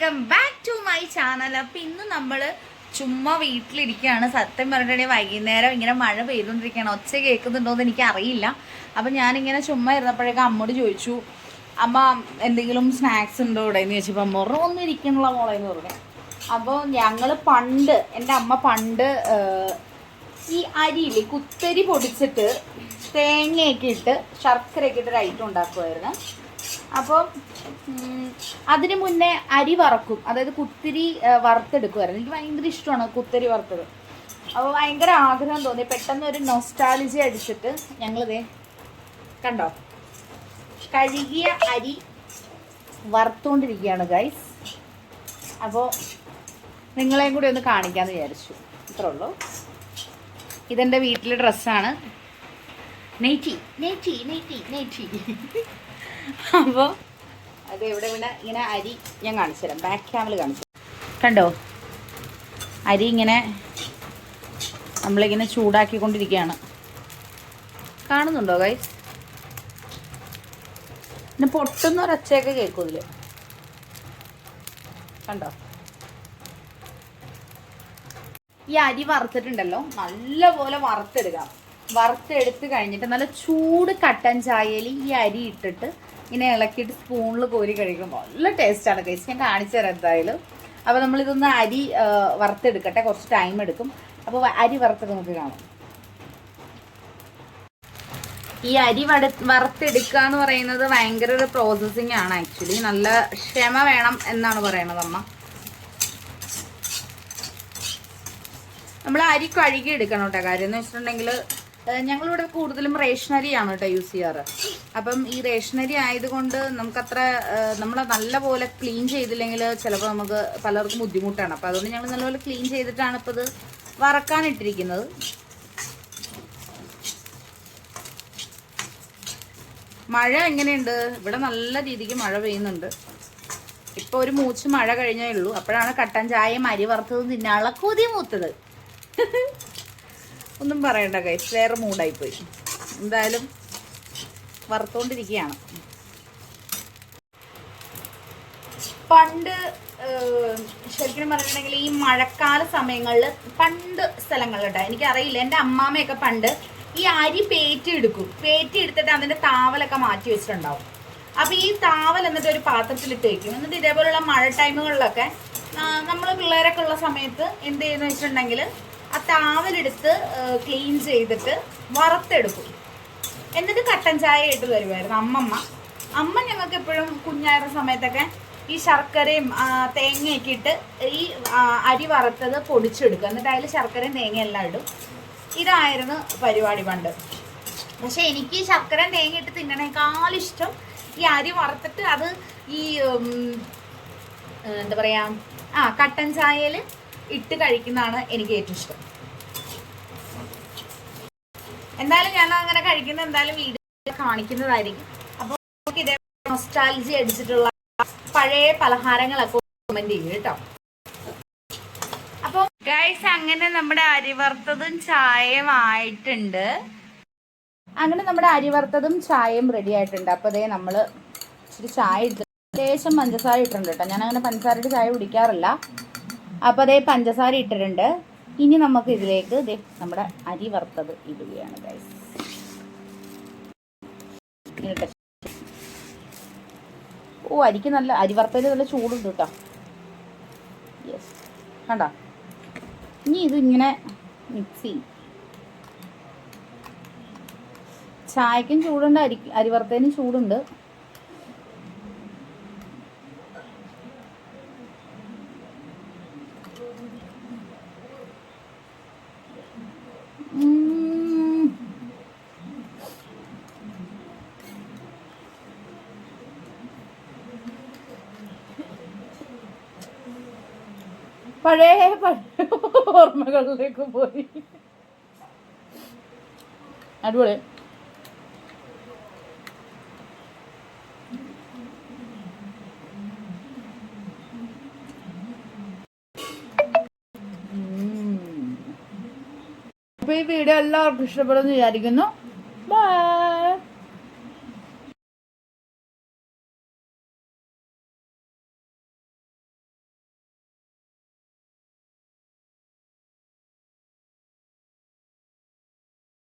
Welcome back to my channel അപ്പൊ ഇന്ന് നമ്മൾ ചുമ്മാ വീട്ടിലിരിക്കുകയാണ്. സത്യം പറഞ്ഞിട്ടുണ്ടെങ്കിൽ വൈകുന്നേരം ഇങ്ങനെ മഴ പെയ്തുകൊണ്ടിരിക്കുകയാണ്. ഒച്ച കേൾക്കുന്നുണ്ടോയെന്ന് എനിക്ക് അറിയില്ല അപ്പൊ ഞാനിങ്ങനെ ചുമ്മാ ഇരുന്നപ്പോഴേക്കും അമ്മോട് ചോദിച്ചു അമ്മ എന്തെങ്കിലും സ്നാക്സ് ഉണ്ടോ ഇവിടെ? എന്ന് ചോദിച്ചപ്പോൾ പറഞ്ഞു, ഒന്നും ഇരിക്കണുള്ള മോളെ എന്ന് പറഞ്ഞു. അപ്പോൾ ഞങ്ങൾ പണ്ട് എന്റെ അമ്മ പണ്ട് ഈ അരിയിൽ കുത്തരി പൊടിച്ചിട്ട് തേങ്ങയൊക്കെ ഇട്ട് ശർക്കരയൊക്കെ ഇട്ട് ഒരു ഐറ്റം ഉണ്ടാക്കുമായിരുന്നു അപ്പോൾ അതിന് മുന്നേ അരി വറക്കും. അതായത് കുത്തിരി വറുത്തെടുക്കുമായിരുന്നു എനിക്ക് ഭയങ്കര ഇഷ്ടമാണ് കുത്തിരി വറുത്തത്. അപ്പോൾ ഭയങ്കര ആഗ്രഹം തോന്നി. പെട്ടെന്ന് ഒരു നൊസ്റ്റാലജി അടിച്ചിട്ട് ഞങ്ങളിതേ കണ്ടോ? കഴുകിയ അരി വറുത്തുകൊണ്ടിരിക്കുകയാണ് ഗൈസ് അപ്പോൾ നിങ്ങളെയും കൂടി ഒന്ന് കാണിക്കാമെന്ന് വിചാരിച്ചു. ഇത്രേ ഉള്ളൂ. ഇതെന്റെ വീട്ടിലെ ഡ്രസ്സാണ് നെയ്റ്റി നെയ്റ്റി നെയ്റ്റി നെയ്റ്റി അപ്പോൾ അത് എവിടെ ഇവിടെ ഇങ്ങനെ അരി ഞാൻ കാണിച്ചു തരാം. ബാക്ക് ക്യാമിൽ കാണിച്ചു കണ്ടോ? അരി ഇങ്ങനെ നമ്മളിങ്ങനെ ചൂടാക്കിക്കൊണ്ടിരിക്കുകയാണ്. കാണുന്നുണ്ടോ ഗൈസ് പിന്നെ പൊട്ടുന്ന ഒരച്ചയൊക്കെ കേൾക്കും ഇതിൽ കണ്ടോ? ഈ അരി വറുത്തിട്ടുണ്ടല്ലോ നല്ലപോലെ വറുത്തെടുക്കാം. വറുത്തെടുത്ത് കഴിഞ്ഞിട്ട് നല്ല ചൂട് കട്ടൻ ചായയിൽ ഈ അരി ഇട്ടിട്ട് ഇങ്ങനെ ഇളക്കിയിട്ട് സ്പൂണിൽ കോരി കഴിക്കുമ്പോൾ നല്ല ടേസ്റ്റാണ് കേസ് ഞാൻ കാണിച്ചു തരാം എന്തായാലും. അപ്പോൾ നമ്മളിതൊന്ന് അരി വറുത്തെടുക്കട്ടെ. കുറച്ച് ടൈം എടുക്കും. അപ്പോൾ അരി വറുത്തത് നമുക്ക് കാണാം. ഈ അരി വട വറുത്തെടുക്കുക എന്ന് പറയുന്നത് ഭയങ്കര ഒരു പ്രോസസ്സിങ് ആണ് ആക്ച്വലി നല്ല ക്ഷമ വേണം എന്നാണ് പറയണത് അമ്മ. നമ്മൾ അരി കഴുകി എടുക്കണം കേട്ടോ. കാര്യം എന്ന് വെച്ചിട്ടുണ്ടെങ്കിൽ ഞങ്ങളിവിടെ കൂടുതലും റേഷനരിയാണ് കേട്ടോ യൂസ് ചെയ്യാറ്. അപ്പം ഈ റേഷനരി ആയതുകൊണ്ട് നമുക്കത്ര നമ്മൾ നല്ലപോലെ ക്ലീൻ ചെയ്തില്ലെങ്കിൽ ചിലപ്പോൾ നമുക്ക് പലർക്കും ബുദ്ധിമുട്ടാണ്. അപ്പം അതുകൊണ്ട് ഞങ്ങൾ നല്ലപോലെ ക്ലീൻ ചെയ്തിട്ടാണ് ഇപ്പോൾ ഇത് വറക്കാനിട്ടിരിക്കുന്നത്. മഴ എങ്ങനെയുണ്ട്? ഇവിടെ നല്ല രീതിക്ക് മഴ പെയ്യുന്നുണ്ട്. ഇപ്പൊ ഒരു മൂച്ച് മഴ കഴിഞ്ഞേ ഉള്ളൂ. അപ്പോഴാണ് കട്ടൻ ചായയും അരി വറുത്തതും തിന്നാനുള്ള കൊതി മൂത്തത്. ഒന്നും പറയണ്ട കൈസ് വേറെ പോയി എന്തായാലും വറുത്തോണ്ടിരിക്കുകയാണ് പണ്ട് ശരിക്കും പറഞ്ഞിട്ടുണ്ടെങ്കിൽ ഈ മഴക്കാല സമയങ്ങളിൽ പണ്ട് സ്ഥലങ്ങളിലുണ്ട് എനിക്കറിയില്ല എന്റെ അമ്മാമ്മയൊക്കെ പണ്ട് ഈ അരി പേറ്റി എടുക്കും. പേറ്റി എടുത്തിട്ട് അതിന്റെ താവലൊക്കെ മാറ്റി വെച്ചിട്ടുണ്ടാവും. അപ്പൊ ഈ താവൽ എന്നിട്ട് ഒരു പാത്രത്തിലിട്ട് വെക്കും. എന്നിട്ട് ഇതേപോലുള്ള മഴ ടൈമുകളിലൊക്കെ നമ്മൾ പിള്ളേരൊക്കെ ഉള്ള സമയത്ത് എന്ത് ചെയ്യുന്ന വെച്ചിട്ടുണ്ടെങ്കിൽ ആ താവലെടുത്ത് ക്ലീൻ ചെയ്തിട്ട് വറുത്തെടുക്കും. എന്നിട്ട് കട്ടൻ ചായ ഇട്ട് തരുമായിരുന്നു അമ്മമ്മ. അമ്മ ഞങ്ങൾക്ക് എപ്പോഴും കുഞ്ഞായിരുന്ന സമയത്തൊക്കെ ഈ ശർക്കരയും തേങ്ങയൊക്കെ ഇട്ട് ഈ അരി വറുത്തത് പൊടിച്ചെടുക്കും. എന്നിട്ട് അതിൽ ശർക്കരയും തേങ്ങയും എല്ലാം ഇടും. ഇതായിരുന്നു പരിപാടി പണ്ട്. പക്ഷെ എനിക്ക് ഈ ശർക്കരയും തേങ്ങ ഇട്ട് തിന്നണേക്കാളിഷ്ടം ഈ അരി വറുത്തിട്ട് അത് ഈ എന്താ പറയാ ആ കട്ടൻ ചായയിൽ ഇട്ട് കഴിക്കുന്നതാണ് എനിക്ക് ഏറ്റവും ഇഷ്ടം. എന്തായാലും ഞാൻ അങ്ങനെ കഴിക്കുന്ന എന്തായാലും വീഡിയോ കാണിക്കുന്നതായിരിക്കും. അപ്പോൾ നമുക്ക് ഇതേ നൊസ്റ്റാലജി അടിച്ചിട്ടുള്ള പഴയ പലഹാരങ്ങളൊക്കെ കമന്റ് ചെയ്യും കേട്ടോ. അപ്പോൾ ഗൈസ് അങ്ങനെ നമ്മുടെ അരിവർത്തതും ചായയും ആയിട്ടുണ്ട്. അങ്ങനെ നമ്മുടെ അരിവർത്തതും ചായയും റെഡി ആയിട്ടുണ്ട്. അപ്പോൾ അതേ നമ്മൾ ഇച്ചിരി ചായ ഇട്ട് ലേശം പഞ്ചസാര ഇട്ടിട്ടുണ്ട് കേട്ടോ. ഞാൻ അങ്ങനെ പഞ്ചസാരയുടെ ചായ കുടിക്കാറില്ല. അപ്പോൾ അതേ പഞ്ചസാര ഇട്ടിട്ടുണ്ട്. ഇനി നമുക്ക് ഇതിലേക്ക് ദേ നമ്മുടെ അരി വറുത്തത് ഇടുകയാണ് ഗൈസ് ഓ അരിക്ക് നല്ല അരി വറുത്തതിൽ നല്ല ചൂടുണ്ട് കേട്ടോ. യെസ് കണ്ടോ? ഇനി ഇതിങ്ങനെ മിക്സ് ചെയ്യും. ചായക്കും ചൂടുണ്ട് അരി അരി വറുത്തതിനും ചൂടുണ്ട്. പഴയ പഴയ ഓർമ്മകളിലേക്ക് പോയി. അടിപൊളി. അപ്പോൾ ഈ വീഡിയോ എല്ലാവർക്കും ഇഷ്ടപ്പെടുമെന്ന് വിചാരിക്കുന്നു. ബൈ